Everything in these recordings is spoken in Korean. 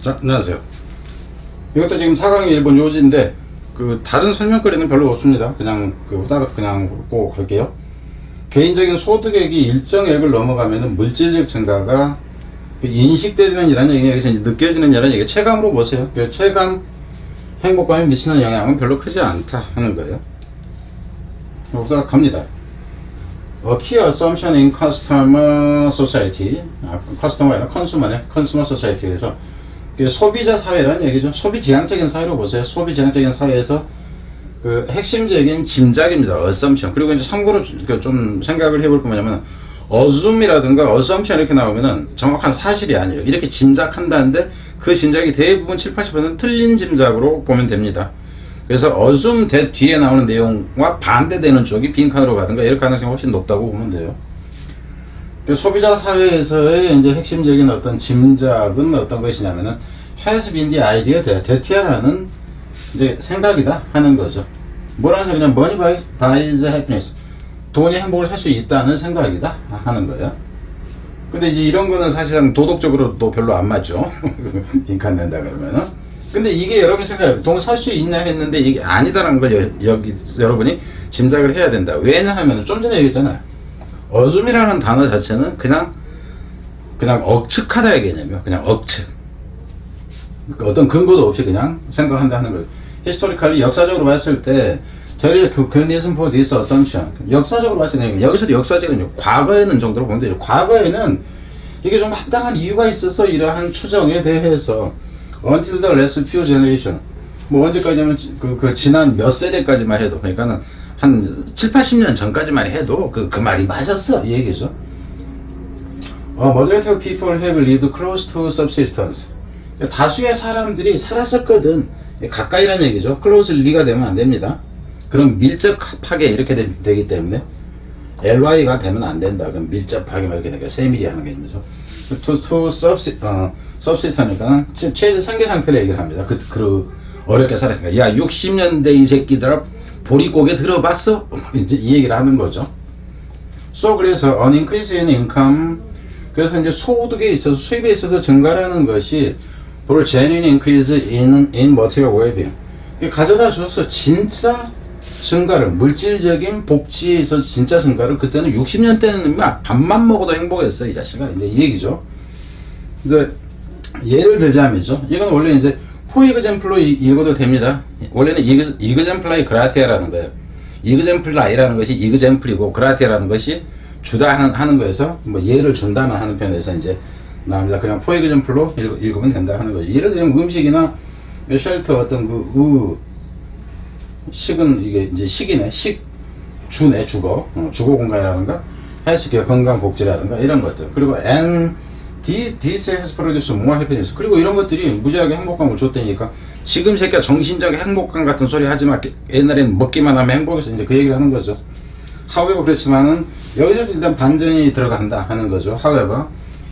자, 안녕하세요. 이것도 지금 4강 일본 요지인데 그 다른 설명거리는 별로 없습니다. 그냥 그 후다닥 그냥 꼭 할게요. 개인적인 소득액이 일정액을 넘어가면은 물질적 증가가 그 인식되는 이라는 얘기 여기서 느껴지는 이라는 얘기 체감으로 보세요. 그 체감 행복감에 미치는 영향은 별로 크지 않다 하는 거예요. 후다닥 갑니다. A key assumption in customer society, 아, customer가 아니라 consumer네, consumer society에서 그 소비자 사회라는 얘기죠. 소비 지향적인 사회로 보세요. 소비 지향적인 사회에서 그 핵심적인 짐작입니다. assumption. 그리고 이제 참고로 좀- 그좀 생각을 해볼 거 뭐냐면 assume이라든가 assumption 이렇게 나오면은 정확한 사실이 아니에요. 이렇게 짐작한다는데 그 짐작이 대부분 7, 80% 틀린 짐작으로 보면 됩니다. 그래서 assume that 뒤에 나오는 내용과 반대되는 쪽이 빈칸으로 가든가 이럴 가능성이 훨씬 높다고 보면 돼요. 그 소비자 사회에서의 이제 핵심적인 어떤 짐작은 어떤 것이냐면은 has been the idea that that야라는 이제 생각이다 하는 거죠. 뭐라는 그냥 money buys, buys. 돈이 행복을 살 수 있다는 생각이다 하는 거예요. 근데 이제 이런 거는 사실상 도덕적으로도 별로 안 맞죠. 빈칸 낸다 그러면은. 근데 이게 여러분 생각해 돈살수 있냐 했는데 이게 아니다라는 걸 여, 여기 여러분이 짐작을 해야 된다. 왜냐하면 좀 전에 얘기했잖아요. 어줌이라는 단어 자체는 그냥 그냥 억측하다의 개념이에요. 그냥 억측. 그러니까 어떤 근거도 없이 그냥 생각한다는 거예요. 히스토리컬리 역사적으로 봤을 때 is mechanism for this assumption. 역사적으로 봤을 때 여기서도 역사적인 과거에는 정도로 돼요. 과거에는 이게 좀 합당한 이유가 있어서 이러한 추정에 대해서 until the last few generation 뭐 언제까지면 그, 그 지난 몇 세대까지만 해도 그러니까는 한 7, 80년 전까지만 해도 그, 그 말이 맞았어 이 얘기죠. 어, majority of people have lived close to subsistence. 다수의 사람들이 살았었거든. 가까이라는 얘기죠. closelly가 되면 안 됩니다. 그럼 밀접하게 이렇게 되, 기 때문에 ly가 되면 안 된다. 그럼 밀접하게 막 이렇게 세밀히 하는 게 있죠. to, to subsi, 어, subsist니까 최저 생계 상태를 얘기를 합니다. 그, 그 어렵게 살았으니까 야 60년대 이 새끼들아 보릿고개 들어봤어? 이제 이 얘기를 하는 거죠. So 그래서 an increase in income 그래서 이제 소득에 있어서 수입에 있어서 증가라는 것이 바로 genuine increase in in material well-being 가져다 줘서 진짜 증가를 물질적인 복지에 있어서 진짜 증가를 그때는 60년 때는 막 밥만 먹어도 행복했어 이 자식아 이제 이 얘기죠. 이제 예를 들자면죠. 이건 원래 이제 포 이그젠플로 읽어도 됩니다. 원래는 이그, 이그젠플라이 그라티아라는 거예요. 이그젠플라이라는 것이 이그젠플이고 그라티아라는 것이 주다 하는, 하는 거에서 뭐 예를 준다만 하는 편에서 이제 나옵니다. 그냥 포 이그젠플로 읽, 읽으면 된다 하는 거죠. 예를 들면 음식이나 쉘터 어떤 그, 의, 식은 이게 이제 식이네. 식, 주네, 주거. 어, 주거 공간이라든가 헬스케어 건강복지라든가 이런 것들. 그리고 this has produced more happiness. 그리고 이런 것들이 무지하게 행복감을 줬다니까 지금 새끼야 정신적 행복감 같은 소리 하지 마. 옛날엔 먹기만 하면 행복해서 이제 그 얘기를 하는 거죠. however 그렇지만은 여기서 일단 반전이 들어간다 하는 거죠.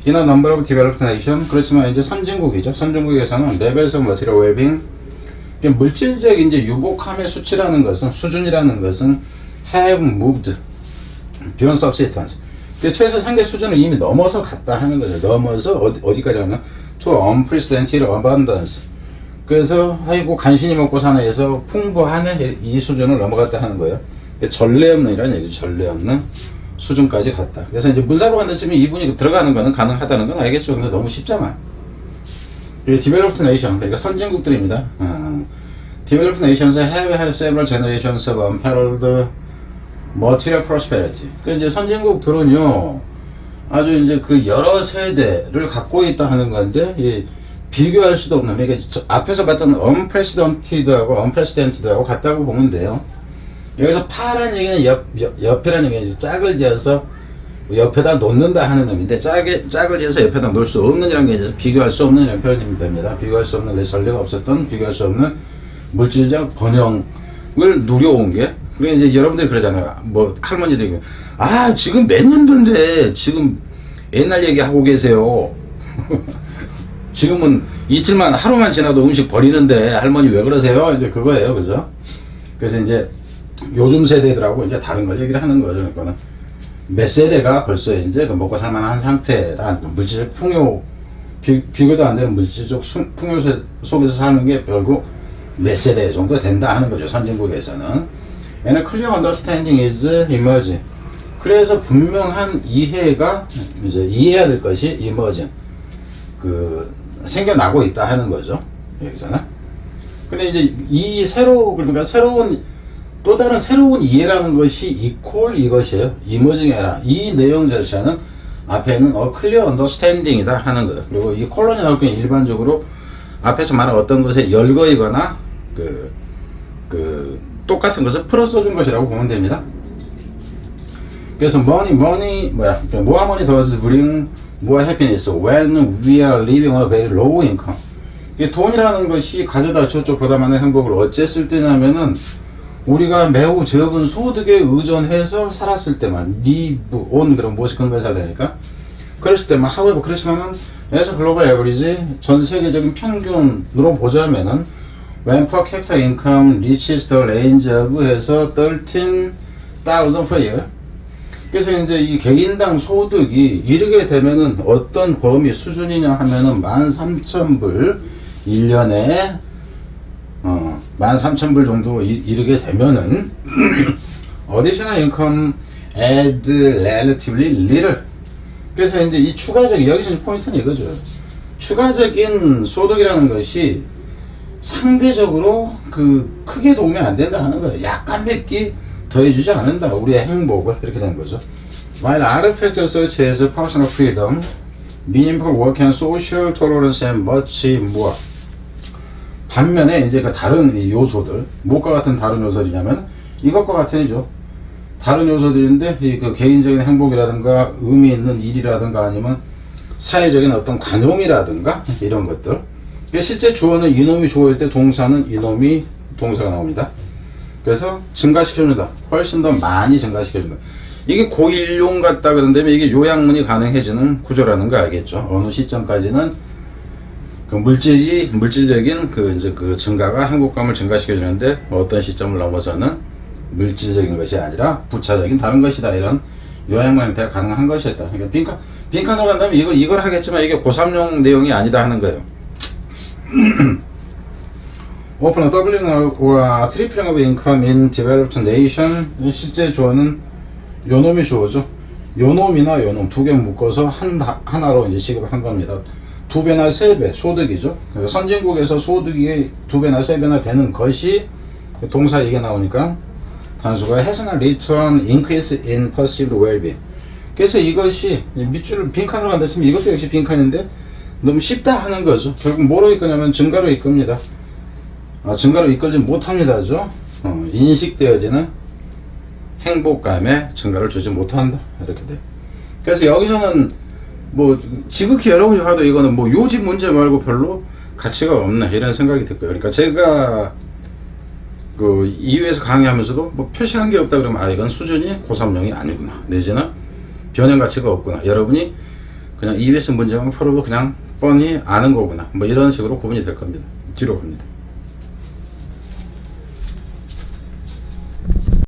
in a number of developed nation 그렇지만 이제 선진국이죠. 선진국에서는 material well-being 이게 물질적 이제 유복함의 수치라는 것은 수준이라는 것은 have moved beyond subsistence. 그 최소 상계 수준을 이미 넘어서 갔다 하는 거죠. 넘어서 어디, 어디까지 가냐? to unprecedented abundance. 그래서 아이고 간신히 먹고 사는 에서 풍부한 이 수준을 넘어갔다 하는 거예요. 전례 없는 이런 얘기죠. 전례 없는 수준까지 갔다. 그래서 이제 문사로 간다 치면 이분이 들어가는 거는 가능하다는 건 알겠죠. 근데 너무 쉽잖아. 이 developed nation, 그러니까 선진국들입니다. 어, developed nations have had several generations material prosperity. 그 이제 선진국들은요, 아주 이제 그 여러 세대를 갖고 있다 하는 건데, 이 비교할 수도 없는, 그러니까 저 앞에서 봤던 unprecedented하고 unprecedented하고 같다고 보면 돼요. 여기서 파란 얘기는 옆, 옆, 옆이라는 얘기는 짝을 지어서 옆에다 놓는다 하는 의미인데 짝에, 짝을 지어서 옆에다 놓을 수 없는 이라는 게 이제 비교할 수 없는 이런 표현이 됩니다. 비교할 수 없는 전례가 없었던 비교할 수 없는 물질적 번영을 누려온 게 그게 이제 여러분들이 그러잖아요. 뭐 할머니들이 아 지금 몇 년도인데 지금 옛날 얘기 하고 계세요. 지금은 이틀만 하루만 지나도 음식 버리는데 할머니 왜 그러세요? 이제 그거예요, 그죠? 그래서 이제 요즘 세대들하고 이제 다른 걸 얘기를 하는 거죠. 그러니까는 몇 세대가 벌써 이제 그 먹고 살만한 상태라 그 물질 풍요 비, 비교도 안 되는 물질적 수- 풍요 세- 속에서 사는 게 결국 몇 세대 정도 된다 하는 거죠. 선진국에서는. And a clear understanding is emerging. 그래서 분명한 이해가 이제 이해해야 될 것이 emerging. 그 생겨나고 있다 하는 거죠. 여기서는. 근데 이제 이 새로 그러니까 새로운 또 다른 새로운 이해라는 것이 이퀄 이것이에요. 이머징 에라. 이 내용 자체는 앞에는 어 클리어 언더스탠딩이다 하는 거예요. 그리고 이 콜론이 나올 때 일반적으로 앞에서 말한 어떤 것에 열거이거나 그, 그 똑같은 것을 풀어 써준 것이라고 보면 됩니다. 그래서 money, money 뭐야? 그러니까 more money does bring more happiness when we are living on a very low income. 이 돈이라는 것이 가져다 저쪽 보다 많은 행복을 어쨌을 때냐면은 우리가 매우 적은 소득에 의존해서 살았을 때만 live on 그런 무엇이 근거해야 되니까 그랬을 때만 however 그렇지만은 a global average 전 세계적인 평균으로 보자면은 when per capita income reaches the range of 해서 13,000 per year 그래서 이제 이 개인당 소득이 이르게 되면은 어떤 범위 수준이냐 하면은 13,000불 1년에 어, 13,000불 정도 이, 이르게 되면은 additional income add relatively little 그래서 이제 이 추가적인 여기서 포인트는 이거죠. 추가적인 소득이라는 것이 상대적으로 그 크게 도움이 안 된다 하는 거예요. 약간 몇개 더해주지 않는다. 우리의 행복을 이렇게 된 거죠. While factors such as personal freedom, meaningful work and social tolerance and much more. 반면에 이제 그 다른 이 요소들, 무엇과 같은 다른 요소들이냐면 이것과 같은 이죠. 다른 요소들인데 이 그 개인적인 행복이라든가 의미 있는 일이라든가 아니면 사회적인 어떤 관용이라든가 이런 것들. 이게 실제 주어는 이놈이 주어일 때 동사는 이놈이 동사가 나옵니다. 그래서 증가시켜준다. 훨씬 더 많이 증가시켜준다. 이게 고일용 같다 그런다면 이게 요약문이 가능해지는 구조라는 거 알겠죠? 어느 시점까지는 그 물질이 물질적인 그 이제 그 증가가 행복감을 증가시켜주는데 어떤 시점을 넘어서는 물질적인 것이 아니라 부차적인 다른 것이다 이런 요약문 형태가 가능한 것이었다. 그러니까 빈칸 빈칸으로 간다면 이걸 이걸 하겠지만 이게 고3용 내용이 아니다 하는 거예요. 오픈은 더블링과 트리플링 오브 인컴 인 디벨롭드 네이션 실제 주어는 요놈이 주어죠. 요놈이나 요놈 두 개 묶어서 한 하나로 이제 시급한 겁니다. 두 배나 세 배 소득이죠. 그래서 선진국에서 소득이 두 배나 세 배나 되는 것이 동사 이게 나오니까 단수가 has an return increase in perceived well-being. 그래서 이것이 밑줄 빈칸으로 간다 치면 이것도 역시 빈칸인데 너무 쉽다 하는 거죠. 결국 뭐로 이끄냐면 증가로 이끕니다. 아, 증가로 이끌지 못합니다죠. 어, 인식되어지는 행복감에 증가를 주지 못한다. 이렇게 돼. 그래서 여기서는 뭐 지극히 여러분이 봐도 이거는 뭐 요지 문제 말고 별로 가치가 없나 이런 생각이 들 거예요. 그러니까 제가 그 이유에서 강의하면서도 뭐 표시한 게 없다 그러면 아 이건 수준이 고3용이 아니구나 내지는 변형 가치가 없구나 여러분이 그냥 EBS 문제만 풀어도 그냥 뻔히 아는 거구나. 뭐 이런 식으로 구분이 될 겁니다. 뒤로 갑니다